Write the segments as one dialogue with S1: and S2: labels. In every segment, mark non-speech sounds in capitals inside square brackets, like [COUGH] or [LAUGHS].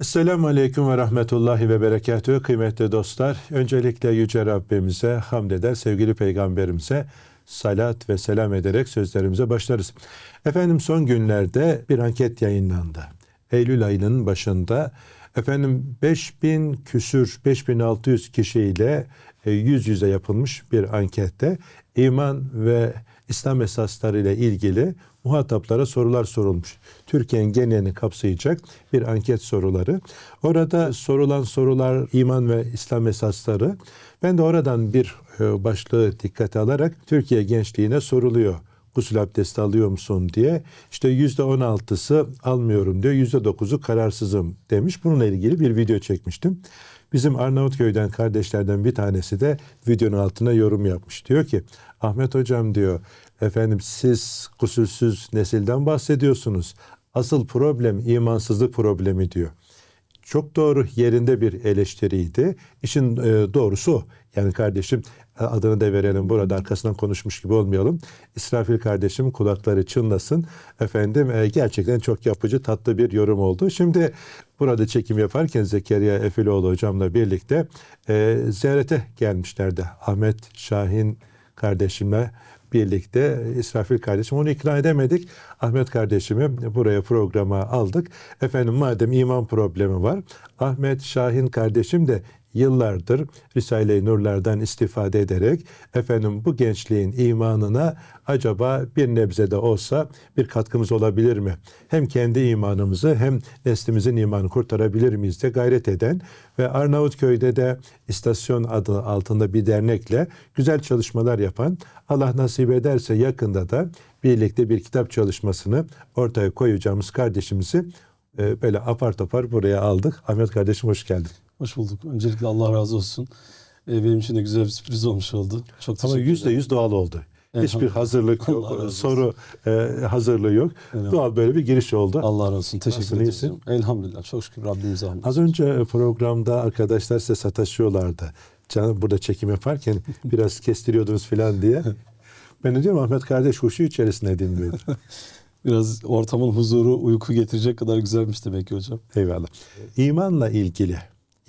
S1: Esselamu Aleyküm ve Rahmetullahi ve Berekatühü kıymetli dostlar. Öncelikle Yüce Rabbimize hamd eder, sevgili Peygamberimize salat ve selam ederek sözlerimize başlarız. Efendim son günlerde bir anket yayınlandı. Eylül ayının başında efendim 5000 küsür 5600 kişiyle e, yüz yüze yapılmış bir ankette iman ve İslam esasları ile ilgili muhataplara sorular sorulmuş. Türkiye'nin genelini kapsayacak bir anket soruları. Orada sorulan sorular iman ve İslam esasları. Ben de oradan bir e, başlığı dikkate alarak Türkiye gençliğine soruluyor. Gusül abdesti alıyor musun diye. İşte yüzde on altısı almıyorum diyor. Yüzde dokuzu kararsızım demiş. Bununla ilgili bir video çekmiştim. Bizim Arnavutköy'den kardeşlerden bir tanesi de videonun altına yorum yapmış. Diyor ki Ahmet hocam diyor efendim siz gusülsüz nesilden bahsediyorsunuz. Asıl problem imansızlık problemi diyor. Çok doğru yerinde bir eleştiriydi. İşin e, doğrusu. Yani kardeşim adını da verelim burada arkasından konuşmuş gibi olmayalım. İsrafil kardeşim kulakları çınlasın. Efendim e, gerçekten çok yapıcı tatlı bir yorum oldu. Şimdi burada çekim yaparken Zekeriya Efiloğlu hocamla birlikte e, ziyarete gelmişlerdi. Ahmet Şahin kardeşimle birlikte İsrafil kardeşim onu ikna edemedik. Ahmet kardeşimi buraya programa aldık. Efendim madem iman problemi var Ahmet Şahin kardeşim de yıllardır Risale-i Nurlardan istifade ederek efendim bu gençliğin imanına acaba bir nebze de olsa bir katkımız olabilir mi? Hem kendi imanımızı hem neslimizin imanını kurtarabilir miyiz de gayret eden ve Arnavutköy'de de istasyon adı altında bir dernekle güzel çalışmalar yapan Allah nasip ederse yakında da birlikte bir kitap çalışmasını ortaya koyacağımız kardeşimizi e, böyle apar topar buraya aldık. Ahmet kardeşim hoş geldin.
S2: Hoş bulduk. Öncelikle Allah razı olsun. Ee, benim için de güzel bir sürpriz olmuş oldu. Çok
S1: Ama yüzde yüz doğal oldu.
S2: Evet,
S1: Hiçbir hazırlık yok, soru e, hazırlığı yok. Doğal böyle bir giriş oldu.
S2: Allah razı olsun. Teşekkür ederim. Elhamdülillah. Çok şükür Rabbimize hamd.
S1: Az önce programda arkadaşlar size sataşıyorlardı. Canım burada çekim yaparken [LAUGHS] biraz kestiriyordunuz falan diye. Ben de diyorum Ahmet kardeş huşu içerisinde dinliyordur. [LAUGHS]
S2: Biraz ortamın huzuru, uyku getirecek kadar güzelmiş demek ki hocam.
S1: Eyvallah. İmanla ilgili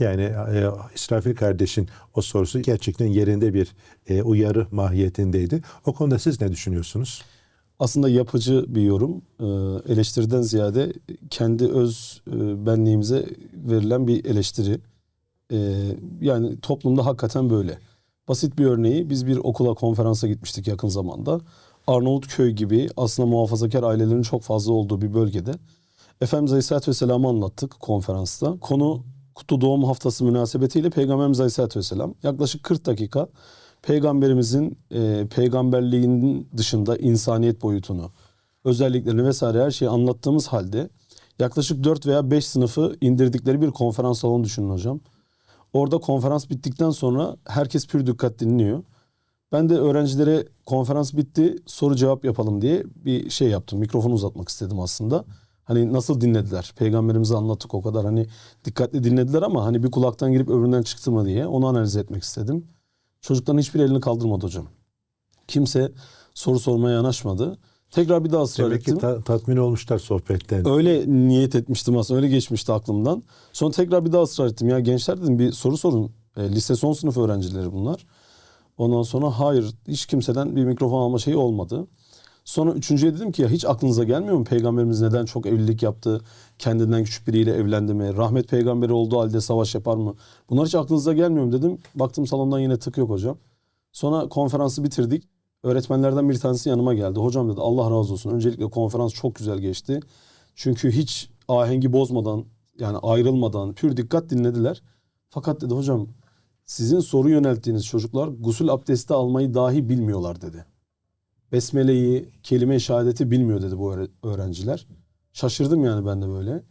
S1: yani e, İsrafil kardeşin o sorusu gerçekten yerinde bir e, uyarı mahiyetindeydi. O konuda siz ne düşünüyorsunuz?
S2: Aslında yapıcı bir yorum. Ee, eleştiriden ziyade kendi öz e, benliğimize verilen bir eleştiri. Ee, yani toplumda hakikaten böyle. Basit bir örneği biz bir okula konferansa gitmiştik yakın zamanda. Arnavutköy gibi aslında muhafazakar ailelerin çok fazla olduğu bir bölgede. Efendimiz Aleyhisselatü Vesselam'ı anlattık konferansta. Konu Kutlu Doğum Haftası münasebetiyle Peygamberimiz Aleyhisselatü Vesselam yaklaşık 40 dakika Peygamberimizin e, peygamberliğinin dışında insaniyet boyutunu, özelliklerini vesaire her şeyi anlattığımız halde yaklaşık 4 veya 5 sınıfı indirdikleri bir konferans salonu düşünün hocam. Orada konferans bittikten sonra herkes pür dikkat dinliyor. Ben de öğrencilere konferans bitti soru cevap yapalım diye bir şey yaptım. Mikrofonu uzatmak istedim aslında. Hani nasıl dinlediler? Peygamberimize anlattık o kadar hani dikkatli dinlediler ama hani bir kulaktan girip öbüründen çıktı mı diye onu analiz etmek istedim. Çocukların hiçbir elini kaldırmadı hocam. Kimse soru sormaya yanaşmadı. Tekrar bir daha ısrar
S1: Demek ki
S2: ettim.
S1: ta- tatmin olmuşlar sohbetten.
S2: Öyle niyet etmiştim aslında. Öyle geçmişti aklımdan. Sonra tekrar bir daha ısrar ettim. Ya gençler dedim bir soru sorun. E, lise son sınıf öğrencileri bunlar. Ondan sonra hayır hiç kimseden bir mikrofon alma şeyi olmadı. Sonra üçüncüye dedim ki ya hiç aklınıza gelmiyor mu peygamberimiz neden çok evlilik yaptı? Kendinden küçük biriyle evlendi mi? Rahmet peygamberi olduğu halde savaş yapar mı? Bunlar hiç aklınıza gelmiyor mu dedim. Baktım salondan yine tık yok hocam. Sonra konferansı bitirdik. Öğretmenlerden bir tanesi yanıma geldi. Hocam dedi Allah razı olsun. Öncelikle konferans çok güzel geçti. Çünkü hiç ahengi bozmadan yani ayrılmadan pür dikkat dinlediler. Fakat dedi hocam sizin soru yönelttiğiniz çocuklar gusül abdesti almayı dahi bilmiyorlar dedi. Besmele'yi, kelime-i şehadeti bilmiyor dedi bu öğre- öğrenciler. Şaşırdım yani ben de böyle.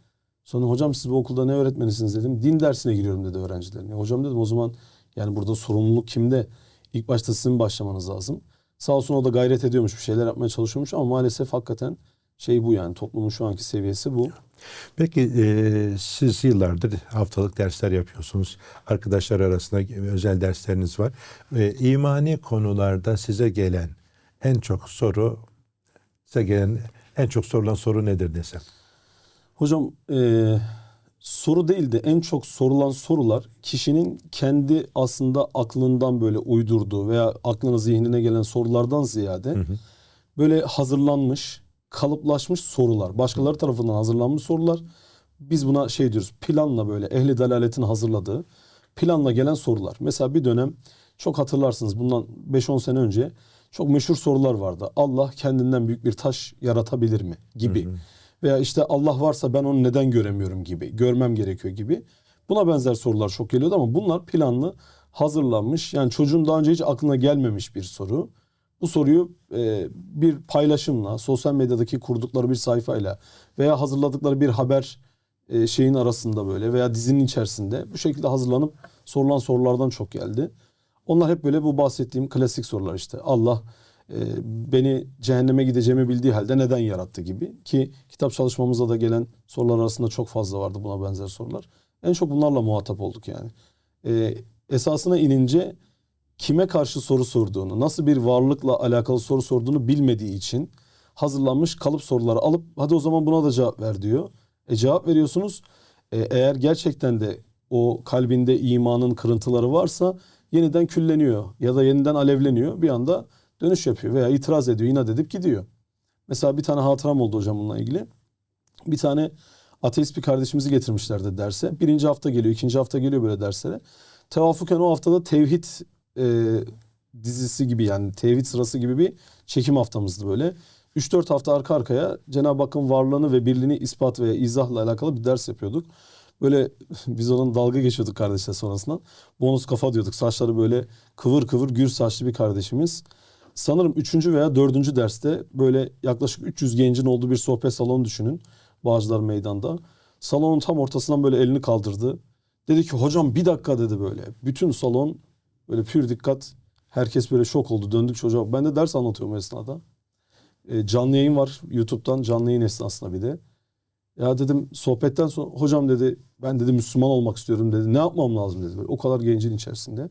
S2: Sonra hocam siz bu okulda ne öğretmenisiniz dedim. Din dersine giriyorum dedi öğrencilerin. Hocam dedim o zaman yani burada sorumluluk kimde? İlk başta sizin başlamanız lazım. Sağ olsun o da gayret ediyormuş bir şeyler yapmaya çalışıyormuş ama maalesef hakikaten şey bu yani toplumun şu anki seviyesi bu.
S1: Peki e, siz yıllardır haftalık dersler yapıyorsunuz. Arkadaşlar arasında özel dersleriniz var. E, imani konularda size gelen en çok soru, size gelen en çok sorulan soru nedir desem?
S2: Hocam eee, soru değil de en çok sorulan sorular kişinin kendi aslında aklından böyle uydurduğu veya aklına zihnine gelen sorulardan ziyade böyle hazırlanmış, kalıplaşmış sorular. Başkaları tarafından hazırlanmış sorular. Biz buna şey diyoruz planla böyle ehli delaletin hazırladığı planla gelen sorular. Mesela bir dönem çok hatırlarsınız bundan 5-10 sene önce çok meşhur sorular vardı. Allah kendinden büyük bir taş yaratabilir mi gibi. Veya işte Allah varsa ben onu neden göremiyorum gibi. Görmem gerekiyor gibi. Buna benzer sorular çok geliyordu ama bunlar planlı, hazırlanmış. Yani çocuğun daha önce hiç aklına gelmemiş bir soru. Bu soruyu e, bir paylaşımla, sosyal medyadaki kurdukları bir sayfayla veya hazırladıkları bir haber e, şeyin arasında böyle veya dizinin içerisinde bu şekilde hazırlanıp sorulan sorulardan çok geldi. Onlar hep böyle bu bahsettiğim klasik sorular işte. Allah e, beni cehenneme gideceğimi bildiği halde neden yarattı gibi. Ki kitap çalışmamızda da gelen sorular arasında çok fazla vardı buna benzer sorular. En çok bunlarla muhatap olduk yani. E, esasına inince kime karşı soru sorduğunu, nasıl bir varlıkla alakalı soru sorduğunu bilmediği için hazırlanmış kalıp soruları alıp hadi o zaman buna da cevap ver diyor. E cevap veriyorsunuz. E, eğer gerçekten de o kalbinde imanın kırıntıları varsa yeniden külleniyor ya da yeniden alevleniyor. Bir anda dönüş yapıyor veya itiraz ediyor, inat edip gidiyor. Mesela bir tane hatıram oldu hocam bununla ilgili. Bir tane ateist bir kardeşimizi getirmişlerdi derse. Birinci hafta geliyor, ikinci hafta geliyor böyle derslere. Tevafuken o haftada tevhid e, dizisi gibi yani tevhid sırası gibi bir çekim haftamızdı böyle. 3-4 hafta arka arkaya Cenab-ı Hakk'ın varlığını ve birliğini ispat ve izahla alakalı bir ders yapıyorduk. Böyle [LAUGHS] biz onun dalga geçiyorduk kardeşler sonrasında. Bonus kafa diyorduk. Saçları böyle kıvır kıvır gür saçlı bir kardeşimiz. Sanırım 3. veya 4. derste böyle yaklaşık 300 gencin olduğu bir sohbet salonu düşünün. Bağcılar Meydan'da. Salonun tam ortasından böyle elini kaldırdı. Dedi ki hocam bir dakika dedi böyle. Bütün salon böyle pür dikkat. Herkes böyle şok oldu. Döndük çocuğa. Ben de ders anlatıyorum esnada. E, canlı yayın var YouTube'dan canlı yayın esnasında bir de. Ya dedim sohbetten sonra hocam dedi ben dedi Müslüman olmak istiyorum dedi. Ne yapmam lazım dedi. Böyle, o kadar gencin içerisinde.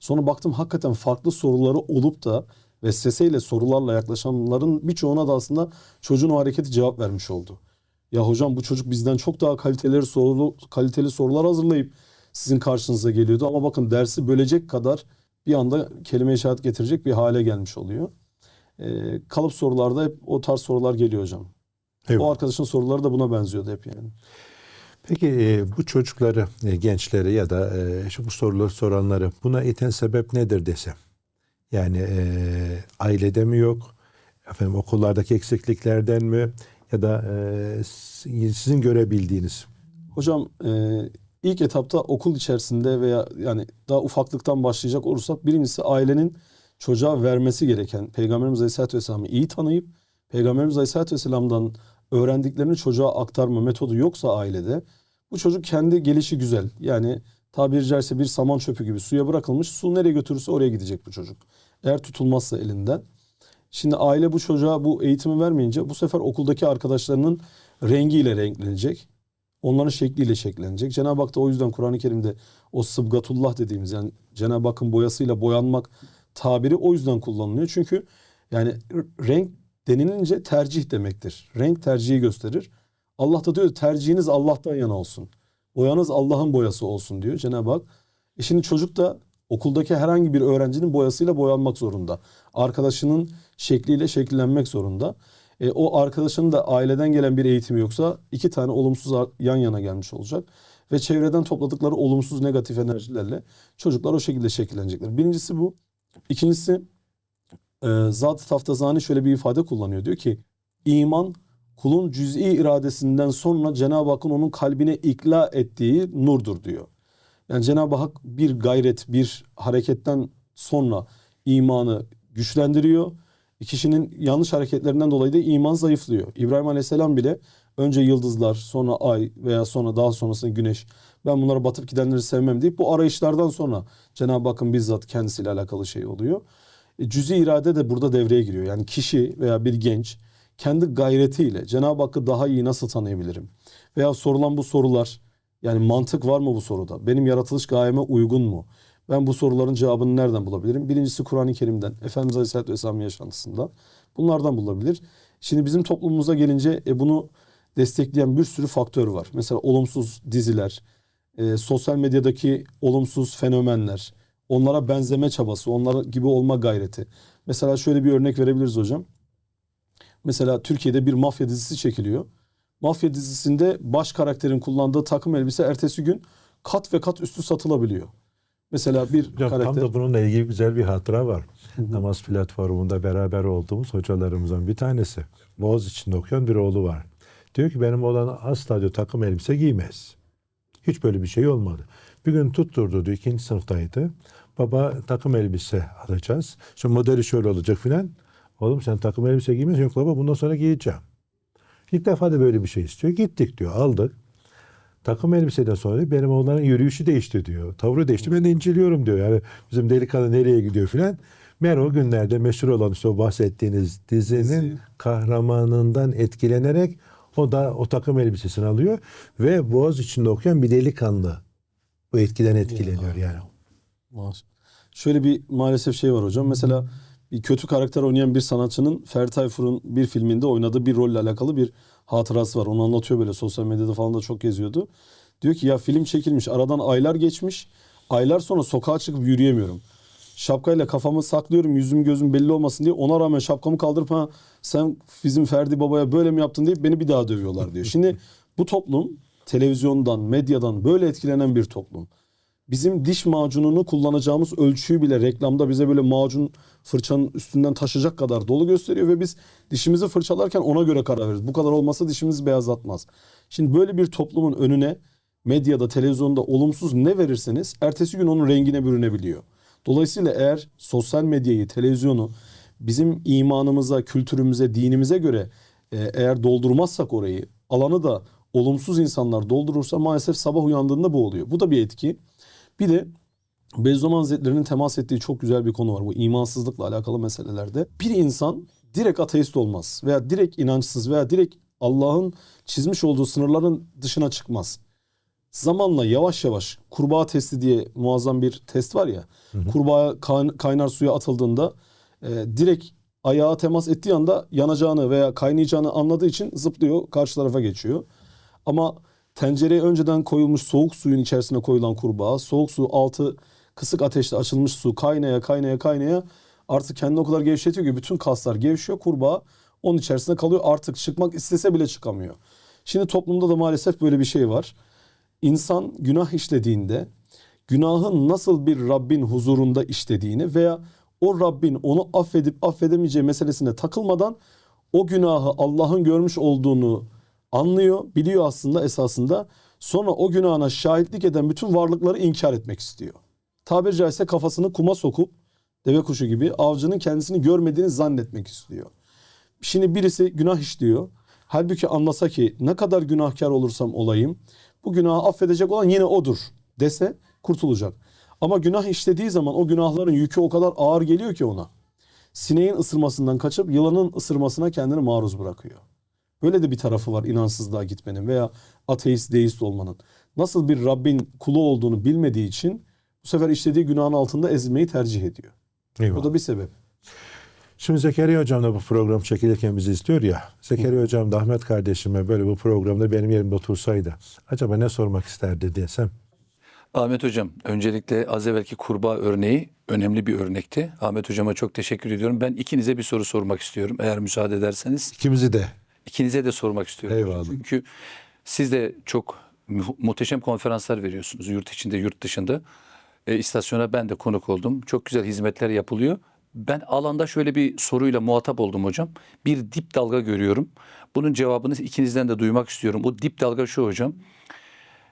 S2: Sonra baktım hakikaten farklı soruları olup da vesveseyle sorularla yaklaşanların birçoğuna da aslında çocuğun o hareketi cevap vermiş oldu. Ya hocam bu çocuk bizden çok daha kaliteli soru kaliteli sorular hazırlayıp sizin karşınıza geliyordu ama bakın dersi bölecek kadar bir anda kelime-i şehadet getirecek bir hale gelmiş oluyor. Ee, kalıp sorularda hep o tarz sorular geliyor hocam.
S1: Evet.
S2: O arkadaşın soruları da buna benziyordu hep yani.
S1: Peki e, bu çocukları, e, gençleri ya da e, şu bu soruları soranları buna iten sebep nedir desem? Yani e, ailede mi yok? Efendim okullardaki eksikliklerden mi? Ya da e, sizin görebildiğiniz?
S2: Hocam e, ilk etapta okul içerisinde veya yani daha ufaklıktan başlayacak olursak birincisi ailenin çocuğa vermesi gereken Peygamberimiz Aleyhisselatü Vesselam'ı iyi tanıyıp Peygamberimiz Aleyhisselatü Vesselam'dan öğrendiklerini çocuğa aktarma metodu yoksa ailede bu çocuk kendi gelişi güzel. Yani tabiri caizse bir saman çöpü gibi suya bırakılmış. Su nereye götürürse oraya gidecek bu çocuk. Eğer tutulmazsa elinden. Şimdi aile bu çocuğa bu eğitimi vermeyince bu sefer okuldaki arkadaşlarının rengiyle renklenecek. Onların şekliyle şekillenecek. Cenab-ı Hak da o yüzden Kur'an-ı Kerim'de o sıbgatullah dediğimiz yani Cenab-ı Hakk'ın boyasıyla boyanmak tabiri o yüzden kullanılıyor. Çünkü yani renk denilince tercih demektir. Renk tercihi gösterir. Allah da diyor tercihiniz Allah'tan yana olsun. Boyanız Allah'ın boyası olsun diyor Cenab-ı Hak. E şimdi çocuk da okuldaki herhangi bir öğrencinin boyasıyla boyanmak zorunda. Arkadaşının şekliyle şekillenmek zorunda. E, o arkadaşının da aileden gelen bir eğitimi yoksa iki tane olumsuz yan yana gelmiş olacak. Ve çevreden topladıkları olumsuz negatif enerjilerle çocuklar o şekilde şekillenecekler. Birincisi bu. İkincisi e, Zat-ı Taftazani şöyle bir ifade kullanıyor. Diyor ki iman kulun cüz'i iradesinden sonra Cenab-ı Hakk'ın onun kalbine ikla ettiği nurdur diyor. Yani Cenab-ı Hak bir gayret, bir hareketten sonra imanı güçlendiriyor. Kişinin yanlış hareketlerinden dolayı da iman zayıflıyor. İbrahim Aleyhisselam bile önce yıldızlar, sonra ay veya sonra daha sonrasında güneş. Ben bunlara batıp gidenleri sevmem deyip bu arayışlardan sonra Cenab-ı Hakk'ın bizzat kendisiyle alakalı şey oluyor. E, cüzi irade de burada devreye giriyor. Yani kişi veya bir genç kendi gayretiyle Cenab-ı Hakk'ı daha iyi nasıl tanıyabilirim? Veya sorulan bu sorular yani mantık var mı bu soruda? Benim yaratılış gayeme uygun mu? Ben bu soruların cevabını nereden bulabilirim? Birincisi Kur'an-ı Kerim'den, Efendimiz Aleyhisselatü Vesselam'ın yaşantısından. Bunlardan bulabilir. Şimdi bizim toplumumuza gelince e bunu destekleyen bir sürü faktör var. Mesela olumsuz diziler, e, sosyal medyadaki olumsuz fenomenler, onlara benzeme çabası, onlara gibi olma gayreti. Mesela şöyle bir örnek verebiliriz hocam. Mesela Türkiye'de bir mafya dizisi çekiliyor. Mafya dizisinde baş karakterin kullandığı takım elbise ertesi gün kat ve kat üstü satılabiliyor. Mesela bir
S1: Hocam tam
S2: karakter
S1: da bununla ilgili güzel bir hatıra var. Namaz platformunda beraber olduğumuz hocalarımızdan bir tanesi. Boğaz içinde okuyan bir oğlu var. Diyor ki benim oğlan asla diyor takım elbise giymez. Hiç böyle bir şey olmadı. Bir gün tutturdu diyor ikinci sınıftaydı. Baba takım elbise alacağız. Şimdi modeli şöyle olacak filan. Oğlum sen takım elbise giymezsin. Yok baba bundan sonra giyeceğim. İlk defa da böyle bir şey istiyor. Gittik diyor aldık. Takım elbiseden sonra benim oğlanın yürüyüşü değişti diyor. Tavrı değişti. Ben de inceliyorum diyor. Yani bizim delikanlı nereye gidiyor filan. Meğer o günlerde meşhur olan işte o bahsettiğiniz dizinin
S2: Dizi.
S1: kahramanından etkilenerek o da o takım elbisesini alıyor ve Boğaz içinde okuyan bir delikanlı bu etkiden etkileniyor yani.
S2: Var. Şöyle bir maalesef şey var hocam. Mesela bir kötü karakter oynayan bir sanatçının Ferdi Tayfur'un bir filminde oynadığı bir rolle alakalı bir hatırası var. Onu anlatıyor böyle sosyal medyada falan da çok geziyordu. Diyor ki ya film çekilmiş aradan aylar geçmiş. Aylar sonra sokağa çıkıp yürüyemiyorum. Şapkayla kafamı saklıyorum yüzüm gözüm belli olmasın diye. Ona rağmen şapkamı kaldırıp ha sen bizim Ferdi babaya böyle mi yaptın deyip beni bir daha dövüyorlar diyor. Şimdi bu toplum televizyondan, medyadan böyle etkilenen bir toplum bizim diş macununu kullanacağımız ölçüyü bile reklamda bize böyle macun fırçanın üstünden taşıyacak kadar dolu gösteriyor ve biz dişimizi fırçalarken ona göre karar veririz. Bu kadar olmasa dişimizi beyazlatmaz. Şimdi böyle bir toplumun önüne medyada, televizyonda olumsuz ne verirseniz ertesi gün onun rengine bürünebiliyor. Dolayısıyla eğer sosyal medyayı, televizyonu bizim imanımıza, kültürümüze, dinimize göre e, eğer doldurmazsak orayı, alanı da olumsuz insanlar doldurursa maalesef sabah uyandığında bu oluyor. Bu da bir etki. Bir de Bediüzzaman Hazretleri'nin temas ettiği çok güzel bir konu var. Bu imansızlıkla alakalı meselelerde. Bir insan direkt ateist olmaz veya direkt inançsız veya direkt Allah'ın çizmiş olduğu sınırların dışına çıkmaz. Zamanla yavaş yavaş kurbağa testi diye muazzam bir test var ya. Kurbağa kayn- kaynar suya atıldığında e, direkt ayağa temas ettiği anda yanacağını veya kaynayacağını anladığı için zıplıyor karşı tarafa geçiyor. Ama tencereye önceden koyulmuş soğuk suyun içerisine koyulan kurbağa, soğuk su altı kısık ateşte açılmış su kaynaya kaynaya kaynaya artık kendini o kadar gevşetiyor ki bütün kaslar gevşiyor. Kurbağa onun içerisinde kalıyor. Artık çıkmak istese bile çıkamıyor. Şimdi toplumda da maalesef böyle bir şey var. İnsan günah işlediğinde günahın nasıl bir Rabbin huzurunda işlediğini veya o Rabbin onu affedip affedemeyeceği meselesine takılmadan o günahı Allah'ın görmüş olduğunu anlıyor, biliyor aslında esasında. Sonra o günahına şahitlik eden bütün varlıkları inkar etmek istiyor. Tabiri caizse kafasını kuma sokup deve kuşu gibi avcının kendisini görmediğini zannetmek istiyor. Şimdi birisi günah işliyor. Halbuki anlasa ki ne kadar günahkar olursam olayım bu günahı affedecek olan yine odur dese kurtulacak. Ama günah işlediği zaman o günahların yükü o kadar ağır geliyor ki ona. Sineğin ısırmasından kaçıp yılanın ısırmasına kendini maruz bırakıyor. Böyle de bir tarafı var inansızlığa gitmenin veya ateist, deist olmanın. Nasıl bir Rabbin kulu olduğunu bilmediği için bu sefer işlediği günahın altında ezilmeyi tercih ediyor.
S1: Eyvallah.
S2: Bu da bir sebep.
S1: Şimdi Zekeriya Hocam da bu program çekilirken bizi istiyor ya. Zekeriya Hocam da Ahmet kardeşime böyle bu programda benim yerimde otursaydı acaba ne sormak isterdi desem.
S3: Ahmet Hocam, öncelikle az evvelki kurbağa örneği önemli bir örnekti. Ahmet Hocama çok teşekkür ediyorum. Ben ikinize bir soru sormak istiyorum eğer müsaade ederseniz.
S1: İkimizi de.
S3: İkinize de sormak istiyorum.
S1: Eyvallah.
S3: Çünkü siz de çok mu- muhteşem konferanslar veriyorsunuz yurt içinde, yurt dışında. E, istasyona ben de konuk oldum. Çok güzel hizmetler yapılıyor. Ben alanda şöyle bir soruyla muhatap oldum hocam. Bir dip dalga görüyorum. Bunun cevabını ikinizden de duymak istiyorum. O dip dalga şu hocam.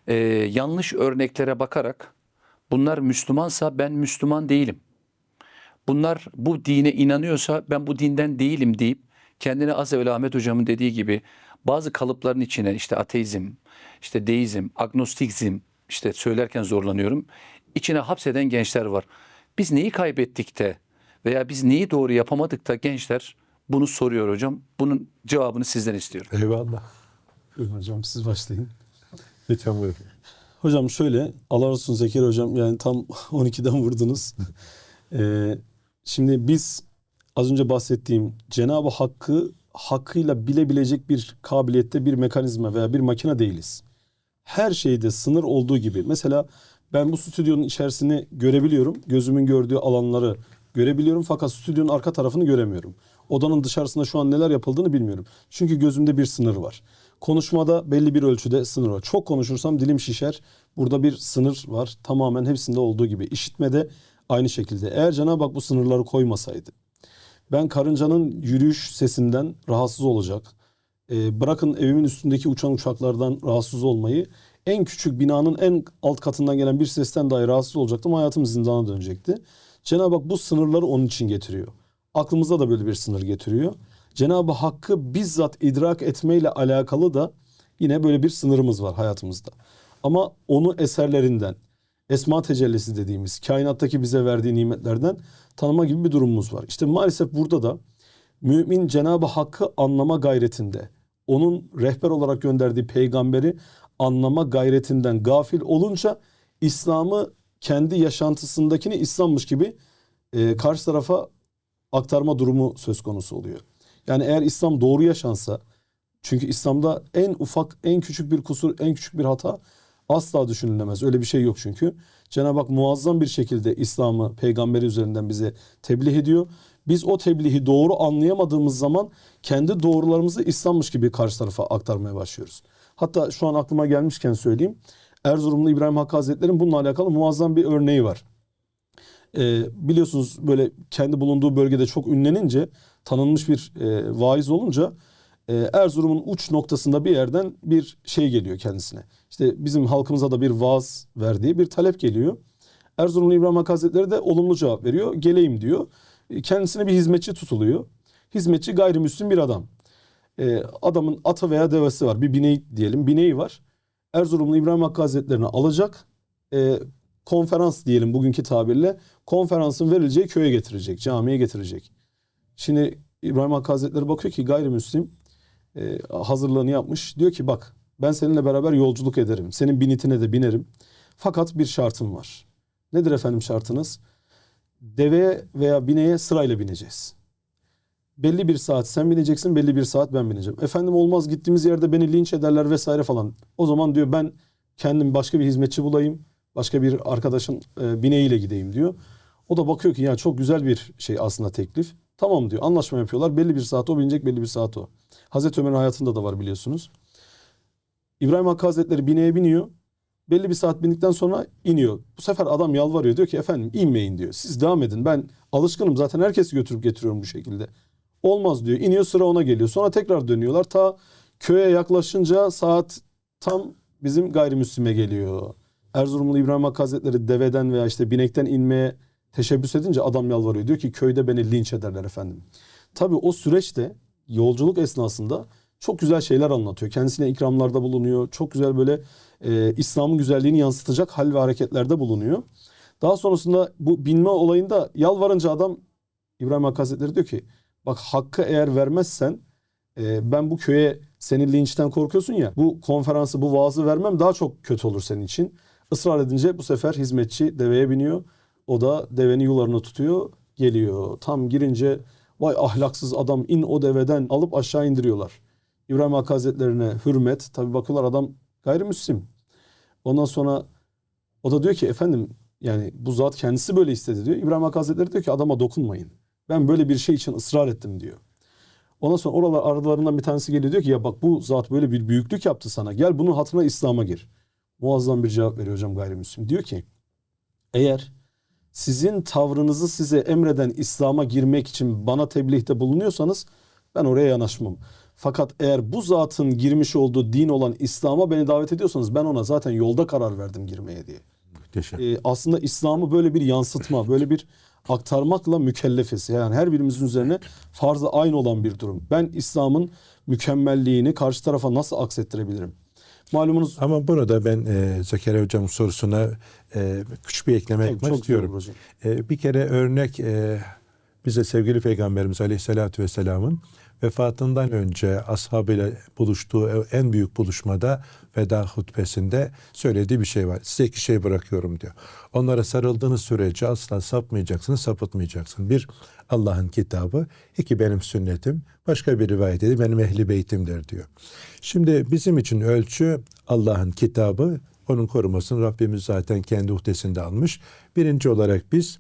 S3: Ee, yanlış örneklere bakarak bunlar Müslümansa ben Müslüman değilim. Bunlar bu dine inanıyorsa ben bu dinden değilim deyip kendini az evvel Ahmet Hocam'ın dediği gibi bazı kalıpların içine işte ateizm, işte deizm, agnostizm işte söylerken zorlanıyorum. içine hapseden gençler var. Biz neyi kaybettik de veya biz neyi doğru yapamadık da gençler bunu soruyor hocam. Bunun cevabını sizden istiyorum.
S1: Eyvallah.
S2: Buyurun hocam siz başlayın.
S1: Lütfen buyurun.
S2: Hocam şöyle Allah razı olsun Zekeriya hocam yani tam [LAUGHS] 12'den vurdunuz. Ee, şimdi biz az önce bahsettiğim Cenab-ı Hakk'ı hakkıyla bilebilecek bir kabiliyette bir mekanizma veya bir makine değiliz. Her şeyde sınır olduğu gibi. Mesela ben bu stüdyonun içerisini görebiliyorum. Gözümün gördüğü alanları görebiliyorum fakat stüdyonun arka tarafını göremiyorum. Odanın dışarısında şu an neler yapıldığını bilmiyorum. Çünkü gözümde bir sınır var. Konuşmada belli bir ölçüde sınır var. Çok konuşursam dilim şişer. Burada bir sınır var. Tamamen hepsinde olduğu gibi. İşitmede aynı şekilde. Eğer Cenab-ı Hak bu sınırları koymasaydı ben karıncanın yürüyüş sesinden rahatsız olacak. Ee, bırakın evimin üstündeki uçan uçaklardan rahatsız olmayı. En küçük binanın en alt katından gelen bir sesten dahi rahatsız olacaktım. Hayatım zindana dönecekti. Cenab-ı Hak bu sınırları onun için getiriyor. Aklımıza da böyle bir sınır getiriyor. Cenab-ı Hakk'ı bizzat idrak etmeyle alakalı da yine böyle bir sınırımız var hayatımızda. Ama onu eserlerinden, esma tecellisi dediğimiz kainattaki bize verdiği nimetlerden tanıma gibi bir durumumuz var. İşte maalesef burada da mümin Cenab-ı Hakk'ı anlama gayretinde, onun rehber olarak gönderdiği peygamberi anlama gayretinden gafil olunca İslam'ı kendi yaşantısındakini İslam'mış gibi e, karşı tarafa aktarma durumu söz konusu oluyor. Yani eğer İslam doğru yaşansa, çünkü İslam'da en ufak, en küçük bir kusur, en küçük bir hata asla düşünülemez. Öyle bir şey yok çünkü. Cenab-ı Hak muazzam bir şekilde İslam'ı peygamberi üzerinden bize tebliğ ediyor. Biz o tebliği doğru anlayamadığımız zaman kendi doğrularımızı İslam'mış gibi karşı tarafa aktarmaya başlıyoruz. Hatta şu an aklıma gelmişken söyleyeyim. Erzurumlu İbrahim Hakkı Hazretleri'nin bununla alakalı muazzam bir örneği var. Ee, biliyorsunuz böyle kendi bulunduğu bölgede çok ünlenince tanınmış bir e, vaiz olunca Erzurum'un uç noktasında bir yerden bir şey geliyor kendisine. İşte bizim halkımıza da bir vaaz verdiği bir talep geliyor. Erzurumlu İbrahim Hakkı Hazretleri de olumlu cevap veriyor. Geleyim diyor. E, Kendisine bir hizmetçi tutuluyor. Hizmetçi gayrimüslim bir adam. E, adamın atı veya devesi var. Bir bineği diyelim. Bineği var. Erzurumlu İbrahim Hakkı Hazretleri'ni alacak. Konferans diyelim bugünkü tabirle. Konferansın verileceği köye getirecek. Camiye getirecek. Şimdi İbrahim Hakkı Hazretleri bakıyor ki gayrimüslim e, hazırlığını yapmış. Diyor ki bak ben seninle beraber yolculuk ederim. Senin binitine de binerim. Fakat bir şartım var. Nedir efendim şartınız? Deveye veya bineğe sırayla bineceğiz. Belli bir saat sen bineceksin, belli bir saat ben bineceğim. Efendim olmaz gittiğimiz yerde beni linç ederler vesaire falan. O zaman diyor ben kendim başka bir hizmetçi bulayım. Başka bir arkadaşın e, bineğiyle gideyim diyor. O da bakıyor ki ya çok güzel bir şey aslında teklif. Tamam diyor anlaşma yapıyorlar. Belli bir saat o binecek belli bir saat o. Hazreti Ömer'in hayatında da var biliyorsunuz. İbrahim Hakkı Hazretleri bineğe biniyor. Belli bir saat bindikten sonra iniyor. Bu sefer adam yalvarıyor. Diyor ki efendim inmeyin diyor. Siz devam edin. Ben alışkınım zaten herkesi götürüp getiriyorum bu şekilde. Olmaz diyor. İniyor sıra ona geliyor. Sonra tekrar dönüyorlar. Ta köye yaklaşınca saat tam bizim gayrimüslime geliyor. Erzurumlu İbrahim Hakkı Hazretleri deveden veya işte binekten inmeye teşebbüs edince adam yalvarıyor. Diyor ki köyde beni linç ederler efendim. Tabii o süreçte yolculuk esnasında çok güzel şeyler anlatıyor. Kendisine ikramlarda bulunuyor. Çok güzel böyle e, İslam'ın güzelliğini yansıtacak hal ve hareketlerde bulunuyor. Daha sonrasında bu binme olayında yalvarınca adam İbrahim Hakkı Hazretleri diyor ki bak hakkı eğer vermezsen e, ben bu köye senin linçten korkuyorsun ya bu konferansı bu vaazı vermem daha çok kötü olur senin için. Israr edince bu sefer hizmetçi deveye biniyor. O da devenin yularını tutuyor geliyor. Tam girince vay ahlaksız adam in o deveden alıp aşağı indiriyorlar. İbrahim Hakkı Hazretlerine hürmet. Tabi bakıyorlar adam gayrimüslim. Ondan sonra o da diyor ki efendim yani bu zat kendisi böyle istedi diyor. İbrahim Hakkı Hazretleri diyor ki adama dokunmayın. Ben böyle bir şey için ısrar ettim diyor. Ondan sonra oralar aralarından bir tanesi geliyor diyor ki ya bak bu zat böyle bir büyüklük yaptı sana. Gel bunun hatırına İslam'a gir. Muazzam bir cevap veriyor hocam gayrimüslim. Diyor ki eğer sizin tavrınızı size emreden İslam'a girmek için bana tebliğde bulunuyorsanız ben oraya yanaşmam. Fakat eğer bu zatın girmiş olduğu din olan İslam'a beni davet ediyorsanız ben ona zaten yolda karar verdim girmeye diye.
S1: Muhteşem.
S2: Ee, aslında İslam'ı böyle bir yansıtma, böyle bir aktarmakla mükellefiz. Yani her birimizin üzerine farzı aynı olan bir durum. Ben İslam'ın mükemmelliğini karşı tarafa nasıl aksettirebilirim? Malumunuz
S1: Ama burada ben e, Zekeriya Hocam'ın sorusuna e, küçük bir ekleme
S2: Çok-
S1: yapmak istiyorum. E, bir kere örnek e, bize sevgili Peygamberimiz Aleyhisselatü Vesselam'ın vefatından önce ashabıyla buluştuğu en büyük buluşmada veda hutbesinde söylediği bir şey var. Size iki şey bırakıyorum diyor. Onlara sarıldığınız sürece asla sapmayacaksınız, sapıtmayacaksınız. Bir, Allah'ın kitabı. iki benim sünnetim. Başka bir rivayet edip benim ehli beytimdir diyor. Şimdi bizim için ölçü Allah'ın kitabı. Onun korumasını Rabbimiz zaten kendi uhdesinde almış. Birinci olarak biz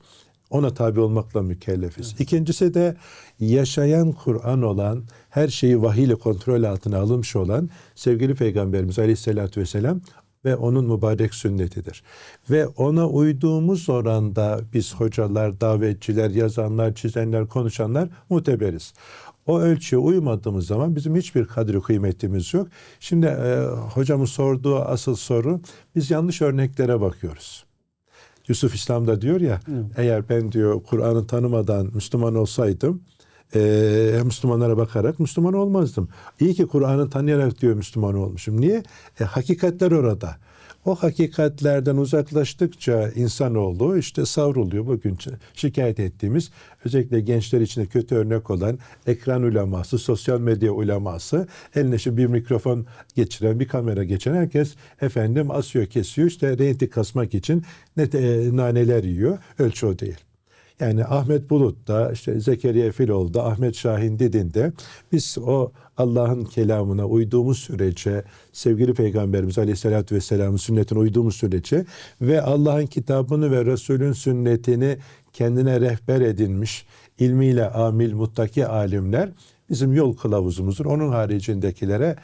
S1: ona tabi olmakla mükellefiz. İkincisi de yaşayan Kur'an olan, her şeyi vahiy ile kontrol altına alınmış olan sevgili Peygamberimiz Aleyhisselatü Vesselam ve onun mübarek sünnetidir. Ve ona uyduğumuz oranda biz hocalar, davetçiler, yazanlar, çizenler, konuşanlar muteberiz. O ölçüye uymadığımız zaman bizim hiçbir kadri kıymetimiz yok. Şimdi e, hocamın sorduğu asıl soru biz yanlış örneklere bakıyoruz. Yusuf İslam'da diyor ya eğer ben diyor Kur'an'ı tanımadan Müslüman olsaydım e, Müslümanlara bakarak Müslüman olmazdım. İyi ki Kur'an'ı tanıyarak diyor Müslüman olmuşum. Niye? E, hakikatler orada. O hakikatlerden uzaklaştıkça insanoğlu işte savruluyor. Bugün şikayet ettiğimiz özellikle gençler için kötü örnek olan ekran uleması, sosyal medya uleması, eline şu bir mikrofon geçiren, bir kamera geçiren herkes efendim asıyor, kesiyor. işte reyting kasmak için ne te- naneler yiyor. Ölçü o değil. Yani Ahmet Bulut'ta, işte Zekeriya Filoğlu'da, Ahmet Şahin Didin'de biz o Allah'ın kelamına uyduğumuz sürece, sevgili Peygamberimiz Aleyhisselatü Vesselam'ın sünnetine uyduğumuz sürece ve Allah'ın kitabını ve Resul'ün sünnetini kendine rehber edinmiş, ilmiyle amil, muttaki alimler bizim yol kılavuzumuzdur. Onun haricindekilere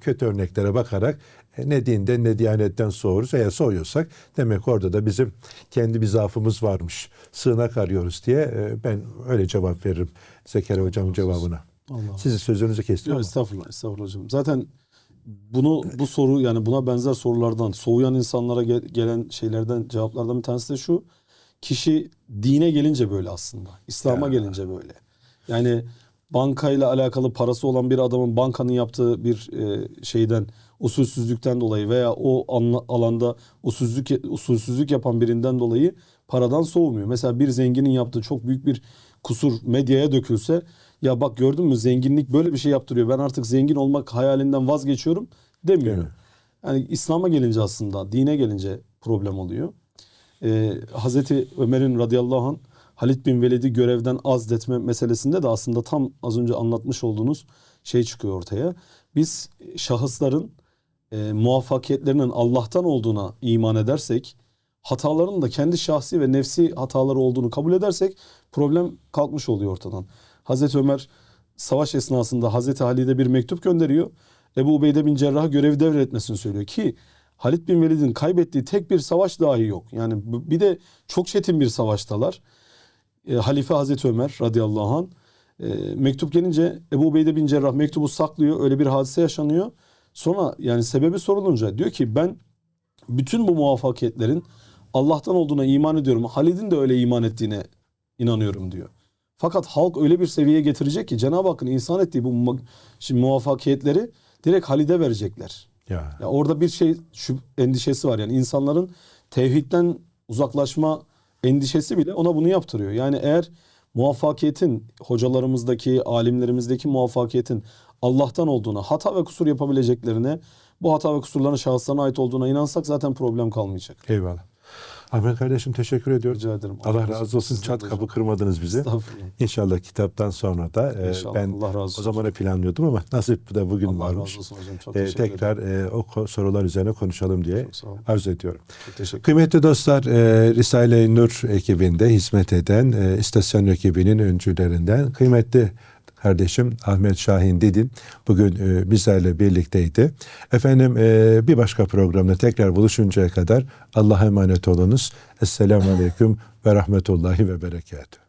S1: kötü örneklere bakarak ne dinden ne diyanetten soğuruz. Eğer soğuyorsak demek orada da bizim kendi bir zaafımız varmış. Sığınak arıyoruz diye e, ben öyle cevap veririm Zekeriya hocamın cevabına.
S2: Allah
S1: Sizin sözünüzü kestim
S2: Yok estağfurullah, estağfurullah hocam. Zaten bunu bu soru yani buna benzer sorulardan soğuyan insanlara gel- gelen şeylerden cevaplardan bir tanesi de şu. Kişi dine gelince böyle aslında. İslam'a gelince böyle. Yani bankayla alakalı parası olan bir adamın bankanın yaptığı bir e, şeyden usulsüzlükten dolayı veya o alanda usulsüzlük usulsüzlük yapan birinden dolayı paradan soğumuyor. Mesela bir zenginin yaptığı çok büyük bir kusur medyaya dökülse ya bak gördün mü zenginlik böyle bir şey yaptırıyor. Ben artık zengin olmak hayalinden vazgeçiyorum demiyor.
S1: Mi?
S2: Yani İslam'a gelince aslında dine gelince problem oluyor. Ee, Hazreti Ömer'in radıyallahu anh Halid bin Velid'i görevden azletme meselesinde de aslında tam az önce anlatmış olduğunuz şey çıkıyor ortaya. Biz şahısların e, muvaffakiyetlerinin Allah'tan olduğuna iman edersek, hatalarının da kendi şahsi ve nefsi hataları olduğunu kabul edersek problem kalkmış oluyor ortadan. Hazreti Ömer savaş esnasında Hazreti Halid'e bir mektup gönderiyor. Ebu Ubeyde bin Cerrah'a görevi devretmesini söylüyor ki Halid bin Velid'in kaybettiği tek bir savaş dahi yok. Yani bir de çok çetin bir savaştalar. E, Halife Hazreti Ömer radıyallahu anh e, mektup gelince Ebu Ubeyde bin Cerrah mektubu saklıyor. Öyle bir hadise yaşanıyor. Sonra yani sebebi sorulunca diyor ki ben bütün bu muvaffakiyetlerin Allah'tan olduğuna iman ediyorum. Halid'in de öyle iman ettiğine inanıyorum diyor. Fakat halk öyle bir seviyeye getirecek ki Cenab-ı Hakk'ın insan ettiği bu şimdi muvaffakiyetleri direkt Halid'e verecekler.
S1: Ya.
S2: Ya orada bir şey şu endişesi var yani insanların tevhidden uzaklaşma endişesi bile ona bunu yaptırıyor. Yani eğer muvaffakiyetin hocalarımızdaki, alimlerimizdeki muvaffakiyetin Allah'tan olduğuna, hata ve kusur yapabileceklerine, bu hata ve kusurların şahıslarına ait olduğuna inansak zaten problem kalmayacak.
S1: Eyvallah. Ahmet kardeşim teşekkür ediyorum.
S2: Rica ederim.
S1: Allah razı olsun. Çat kapı
S2: hocam.
S1: kırmadınız bizi.
S2: Estağfurullah.
S1: İnşallah kitaptan sonra da e,
S2: İnşallah.
S1: ben
S2: Allah razı olsun.
S1: o zamana planlıyordum ama [LAUGHS] nasip de bugün
S2: Allah
S1: varmış.
S2: razı olsun hocam. Çok
S1: E,
S2: teşekkür
S1: tekrar e, o sorular üzerine konuşalım diye
S2: Çok sağ olun.
S1: arz ediyorum. Kıymetli dostlar, e, Risale-i Nur ekibinde hizmet eden e, istasyon ekibinin öncülerinden kıymetli kardeşim Ahmet Şahin Didin bugün e, bizlerle birlikteydi. Efendim e, bir başka programda tekrar buluşuncaya kadar Allah'a emanet olunuz. Esselamu Aleyküm ve Rahmetullahi ve Berekatuhu.